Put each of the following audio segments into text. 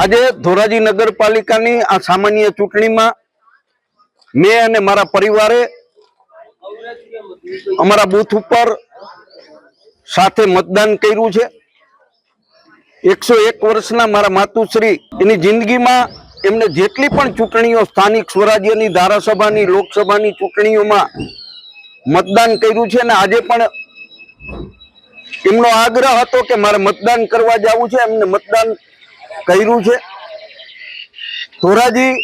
આજે ધોરાજી નગરપાલિકાની આ સામાન્ય ચૂંટણીમાં મેં અને મારા પરિવારે અમારા બુથ ઉપર સાથે મતદાન કર્યું છે. એકસો એક વર્ષના મારા માતુશ્રી એની જિંદગીમાં એમને જેટલી પણ ચૂંટણીઓ સ્થાનિક સ્વરાજ્યની ધારાસભાની, લોકસભાની ચૂંટણીઓમાં મતદાન કર્યું છે અને આજે પણ એમનો આગ્રહ હતો કે મારે મતદાન કરવા જવું છે. એમને મતદાન કર્યું છે? ધોરાજી,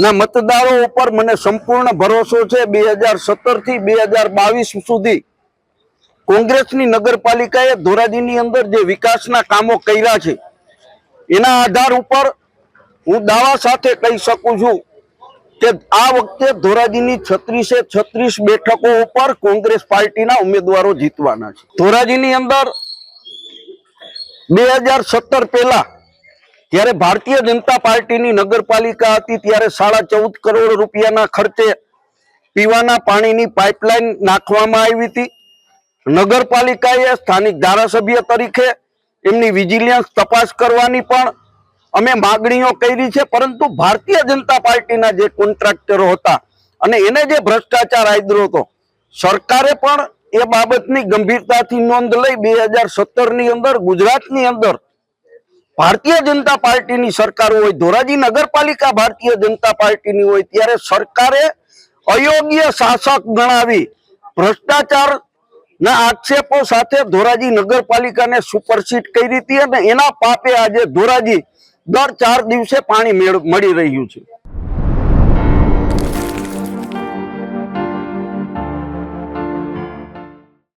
ના મતદારો ઉપર મને સંપૂર્ણ ભરોસો છે બે હજાર સત્તરથી બે હજાર બાવીસ સુધી. કોંગ્રેસની નગરપાલિકાએ ધોરાજીની અંદર જે વિકાસના કામો કર્યા છે, એના આધાર ઉપર હું દાવા સાથે કહી શકું છું કે આ વખતે ધોરાજીની છત્રીસે છત્રીસ બેઠકો ઉપર કોંગ્રેસ પાર્ટીના ઉમેદવારો જીતવાના છે. ધોરાજીની અંદર બે હજાર સત્તર પહેલા જ્યારે ભારતીય જનતા પાર્ટીની નગરપાલિકા હતી, ત્યારે સાડા ચૌદ કરોડ રૂપિયાના ખર્ચે પીવાના પાણીની પાઇપલાઇન નાખવામાં આવી હતી. નગરપાલિકાએ સ્થાનિક ધારાસભ્ય તરીકે એમની વિજિલન્સ તપાસ કરવાની પણ અમે માગણીઓ કરી છે, પરંતુ ભારતીય જનતા પાર્ટીના જે કોન્ટ્રાક્ટરો હતા અને એને જે ભ્રષ્ટાચાર આદર્યો હતો, સરકારે પણ એ બાબતની ગંભીરતાથી નોંધ લઈ બે હજાર અંદર, ગુજરાતની અંદર ભારતીય જનતા પાર્ટીની સરકાર હોય, ધોરાજી નગરપાલિકા ભારતીય જનતા પાર્ટીની હોય, ત્યારે સરકારે અયોગ્ય શાસક ગણાવી ભ્રષ્ટાચાર ના આક્ષેપો સાથે ધોરાજી નગરપાલિકાને સુપરસીટ કરી હતી અને એના પાપે આજે ધોરાજી દર ચાર દિવસે પાણી મળી રહ્યું છે.